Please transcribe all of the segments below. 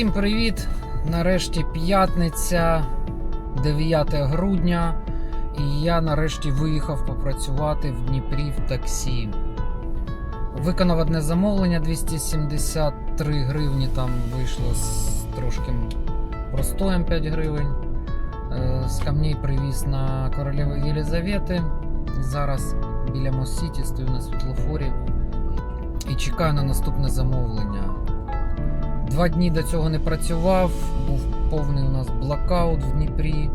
Всім привіт! Нарешті п'ятниця, 9 грудня, і я нарешті виїхав попрацювати в Дніпрі в таксі. Виконав одне замовлення 273 гривні, там вийшло з трошки простоєм 5 гривень. Е, З камней привіз на королеви Єлизавети. Зараз біля Мост-Сіті стою на світлофорі і чекаю на наступне замовлення. Два дні до цього не працював, був повний у нас блокаут в Дніпрі.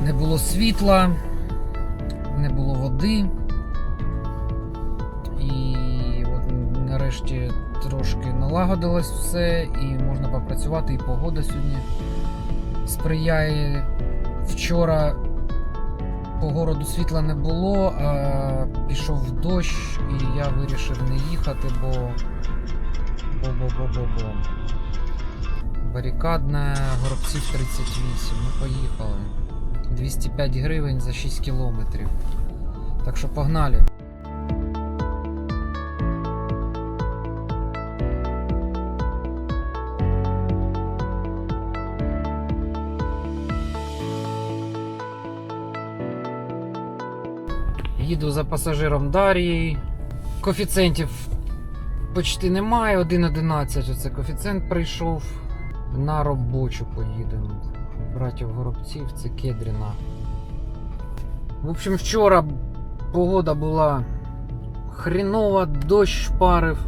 Не було світла, не було води. І от нарешті трошки налагодилось все, і можна попрацювати, і погода сьогодні сприяє. Вчора по городу світла не було, а пішов дощ, і я вирішив не їхати, бо Бо-бо-бо-бо-бо. Барикадна горобців 38. Ми поїхали. 205 гривень за 6 кілометрів. Так що погнали. Їду за пасажиром Дар'єю. Коефіцієнтів почти немає. 1.11 оце коефіцієнт прийшов. На робочу поїдемо. Братів Горобців, це Кедріна. В общем, вчора погода була хрінова, дощ парив.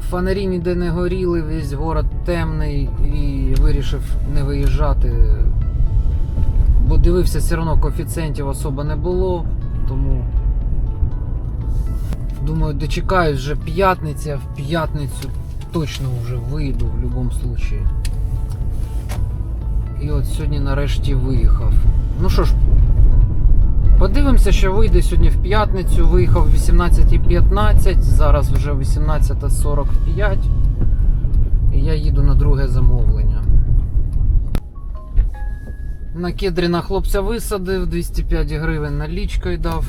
Фонарі ніде не горіли, весь город темний і вирішив не виїжджати. Бо дивився, все одно коефіцієнтів особо не було, тому Думаю, дочекаюсь вже п'ятниця, в п'ятницю точно вже вийду в будь-якому випадку. І от сьогодні нарешті виїхав. Ну що ж, подивимося, що вийде сьогодні в п'ятницю. Виїхав в 18.15, зараз вже 18.45. І я їду на друге замовлення. На Кедріна хлопця висадив, 205 гривень налічкою дав.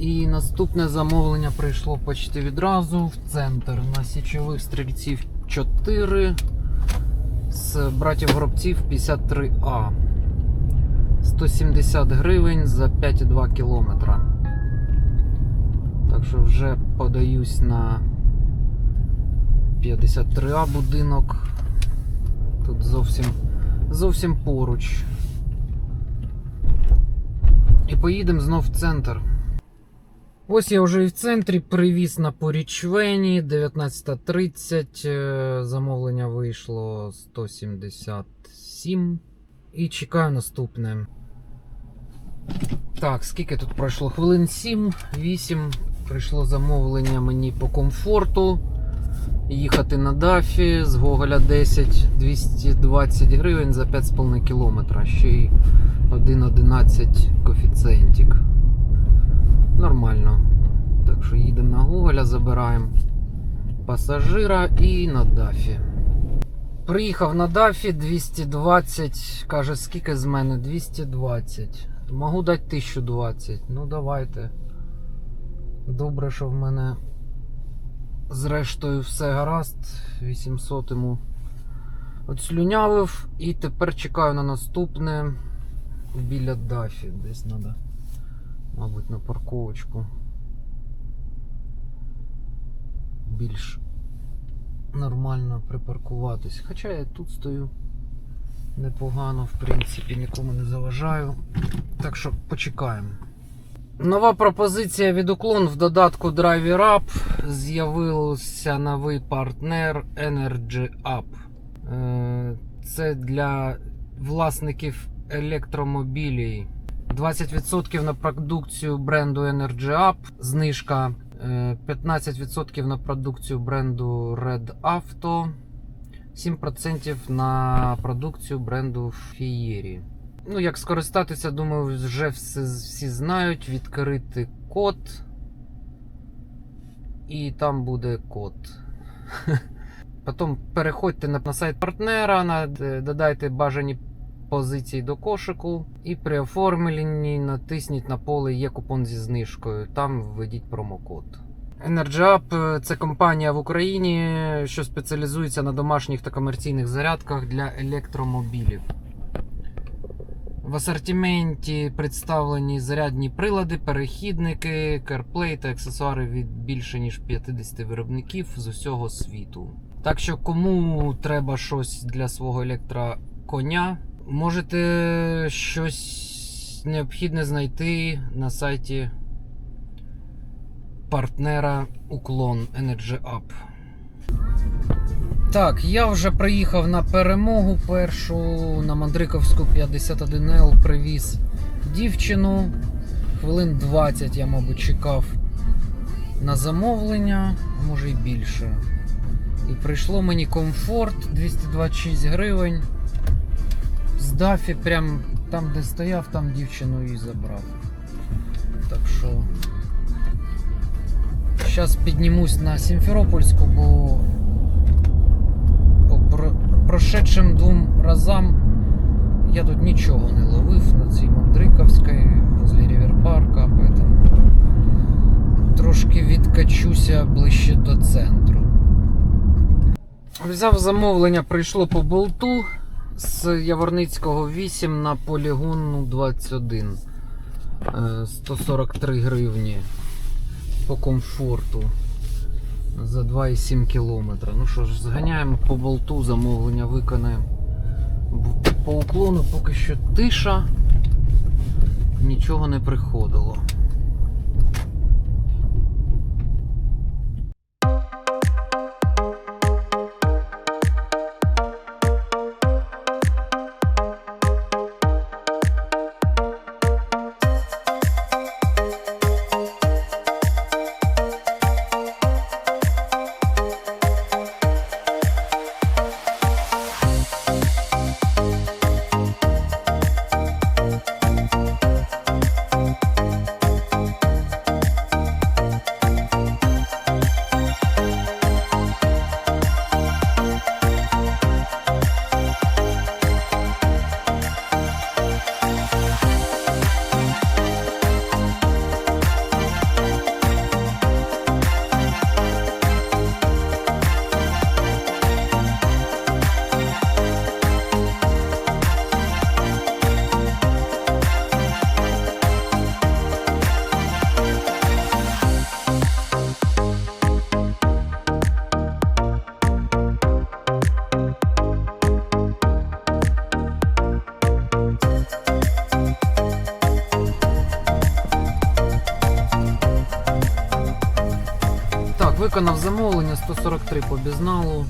І наступне замовлення прийшло почти відразу в центр на січових стрільців 4 з братів Горобців 53А. 170 гривень за 5,2 кілометра. Так що вже подаюсь на 53А будинок. Тут зовсім, зовсім поруч. І поїдемо знов в центр. Ось я вже і в центрі привіз на Порічвені 19.30. е, Замовлення вийшло 177. І чекаю наступне. Так, скільки тут пройшло? Хвилин 7, 8. Прийшло замовлення мені по комфорту. Їхати на Дафі з Гоголя 10 220 гривень за 5,5 кілометра. Ще й 1,11 коефіцієнтик. Нормально. Так що їдемо на Гоголя, забираємо пасажира і на Дафі. Приїхав на Дафі 220. Каже, скільки з мене? 220. Могу дати 1020. Ну давайте. Добре, що в мене зрештою все гаразд. 800 йому отслюнявив і тепер чекаю на наступне біля Дафі. Десь треба. Мабуть, на парковочку. Більш нормально припаркуватись. Хоча я тут стою непогано, в принципі, нікому не заважаю. Так що почекаємо. Нова пропозиція від уклон в додатку Driver Up. З'явився новий партнер Energy Up. Е, Це для власників електромобілів. 20% на продукцію бренду Energy Up, знижка е, 15% на продукцію бренду Red Auto, 7% на продукцію бренду Fieri. Ну, як скористатися, думаю, вже всі, всі знають. Відкрити код. І там буде код. Потім переходьте на, на сайт партнера, на, додайте бажані позиції до кошику. І при оформленні натисніть на поле є купон зі знижкою. Там введіть промокод. EnergyUp – це компанія в Україні, що спеціалізується на домашніх та комерційних зарядках для електромобілів. В асортименті представлені зарядні прилади, перехідники, CarPlay та аксесуари від більше ніж 50 виробників з усього світу. Так що, кому треба щось для свого електроконя, можете щось необхідне знайти на сайті партнера Уклон Energy Up. Так, я вже приїхав на перемогу першу на Мандриковську 51Л привіз дівчину. Хвилин 20 я, мабуть, чекав на замовлення, а може й більше. І прийшло мені комфорт 226 гривень. З Дафі, прям там, де стояв, там дівчину і забрав. Так що. Зараз піднімусь на Сімферопольську, бо по прошедшим двом разам я тут нічого не ловив на цій Мандриковській возле Ріверпарка, поэтому трошки відкачуся ближче до центру. Взяв замовлення, прийшло по болту з Яворницького 8 на полігонну 21. Е, 143 гривні по комфорту за 2,7 кілометра. Ну що ж, зганяємо по болту, замовлення виконаємо. По уклону поки що тиша, нічого не приходило. Виконав замовлення 143 по безналу.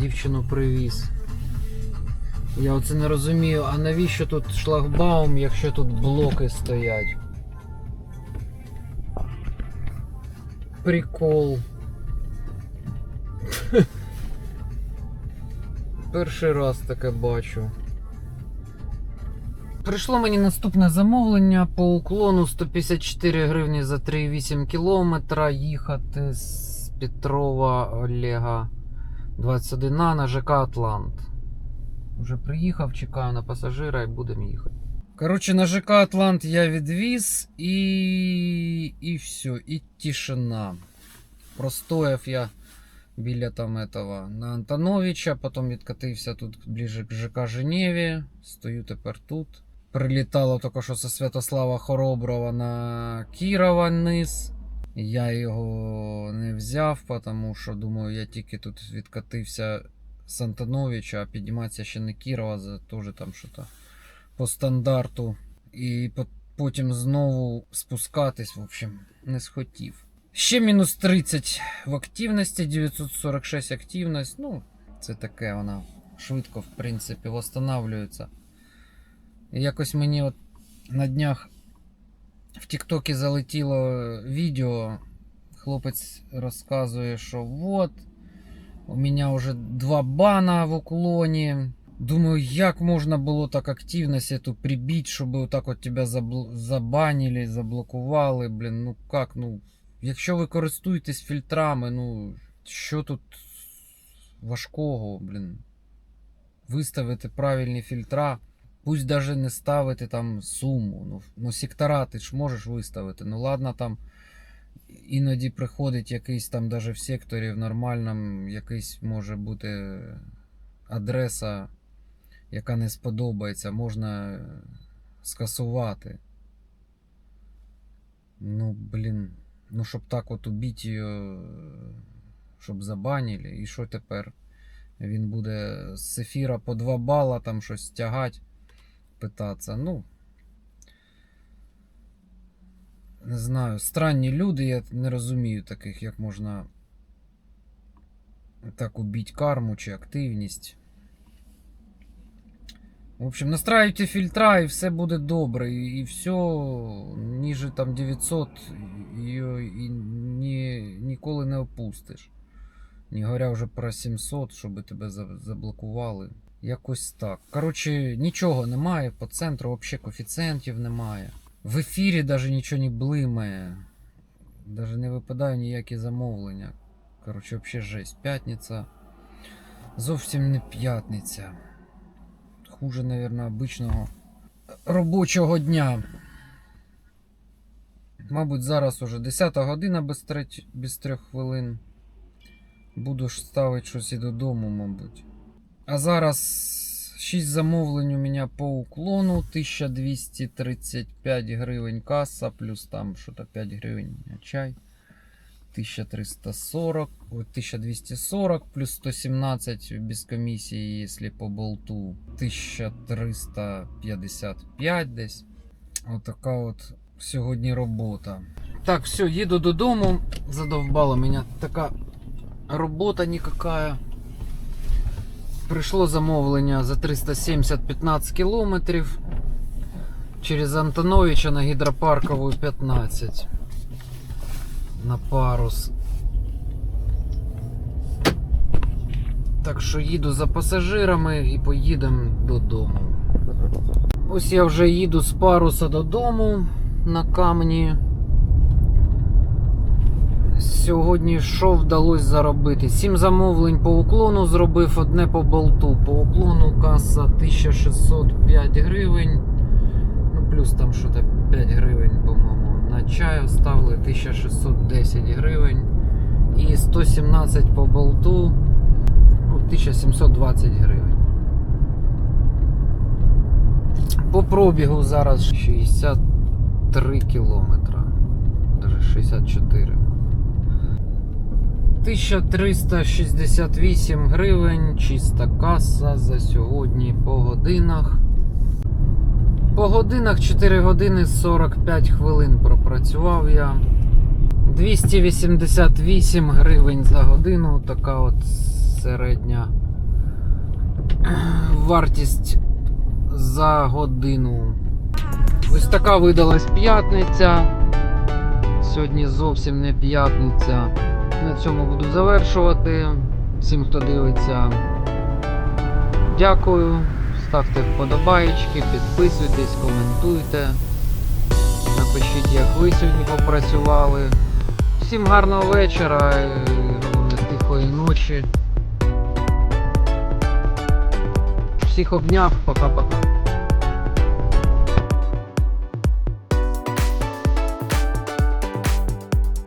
Дівчину привіз. Я оце не розумію, а навіщо тут шлагбаум, якщо тут блоки стоять? Прикол. Перший раз таке бачу. Прийшло мені наступне замовлення по уклону 154 гривні за 3,8 кілометра їхати з Петрова Олега 21 на ЖК Атлант. Вже приїхав, чекаю на пасажира і будемо їхати. Коротше, на ЖК Атлант я відвіз і. і все, і тишина. Простояв я біля там этого на Антоновича, потім відкатився тут ближе к ЖК Женеві. Стою тепер тут. Прилітало тільки що зі Святослава Хороброва на Кірова низ. Я його не взяв, тому що думаю, я тільки тут відкатився з Антоновича, а підніматися ще не Кірова, за теж там щось по стандарту. І потім знову спускатись, в общем, не схотів. Ще мінус 30 в активності, 946 активність. Ну, це таке вона швидко, в принципі, восстанавливається. Якось мені от на днях в Тіктокі залетіло відео. Хлопець розказує, що вот, у мене вже два бана в уклоні. Думаю, як можна було так активність эту прибити, щоб отак от тебе забанили, заблокували. Блін, ну як, ну. Якщо ви користуєтесь фільтрами, ну що тут важкого, блін. Виставити правильні фільтра. Пусть даже не ставити там суму. Ну, ну сектора ти ж можеш виставити. Ну ладно, там іноді приходить якийсь там, даже в секторі в нормальному, якийсь може бути адреса, яка не сподобається, можна скасувати. Ну, блін, ну щоб так от убити її, щоб забанили, і що тепер? Він буде з ефіра по 2 бала там щось тягати, питатися. Ну. Не знаю, странні люди, я не розумію таких, як можна так убити карму чи активність. В общем, настраюйте фільтра і все буде добре. І, і все ніже там 900 її і ні, ніколи не опустиш. Не говоря вже про 700, щоб тебе заблокували. Якось так. Коротше, нічого немає по центру, взагалі коефіцієнтів немає. В ефірі навіть нічого не блимає. Навіть не випадає ніякі замовлення. Коротше, взагалі жесть. П'ятниця. Зовсім не п'ятниця. Хуже, мабуть, обичного робочого дня. Мабуть, зараз уже 10 година без, треть... без трьох хвилин. Буду ж ставити щось і додому, мабуть. А зараз 6 замовлень у мене по уклону. 1235 гривень каса, плюс там що-то 5 гривень чай. 1340, 1240 плюс 117 без комиссии, если по болту 1355 десь. Отака от сьогодні робота. Так, все, їду додому. Задовбала мене така робота никакая. Пришло замовлення за 370 15 кілометрів через Антоновича на гідропаркову 15 на парус. Так що їду за пасажирами і поїдемо додому. Ось я вже їду з паруса додому на камні. Сьогодні що вдалося заробити? Сім замовлень по уклону зробив, одне по болту. По уклону каса 1605 гривень. Ну, плюс там що то 5 гривень, по-моєму. На чай оставили 1610 гривень. І 117 по болту. Ну, 1720 гривень. По пробігу зараз 63 кілометра. Даже 64. 1368 гривень, чиста каса за сьогодні по годинах. По годинах 4 години 45 хвилин пропрацював я. 288 гривень за годину. Така от середня вартість за годину. Ось така видалась п'ятниця. Сьогодні зовсім не п'ятниця. На цьому буду завершувати. Всім, хто дивиться, дякую. Ставте вподобаєчки, підписуйтесь, коментуйте. Напишіть, як ви сьогодні попрацювали. Всім гарного вечора і тихої ночі. Всіх обняв, пока-пока.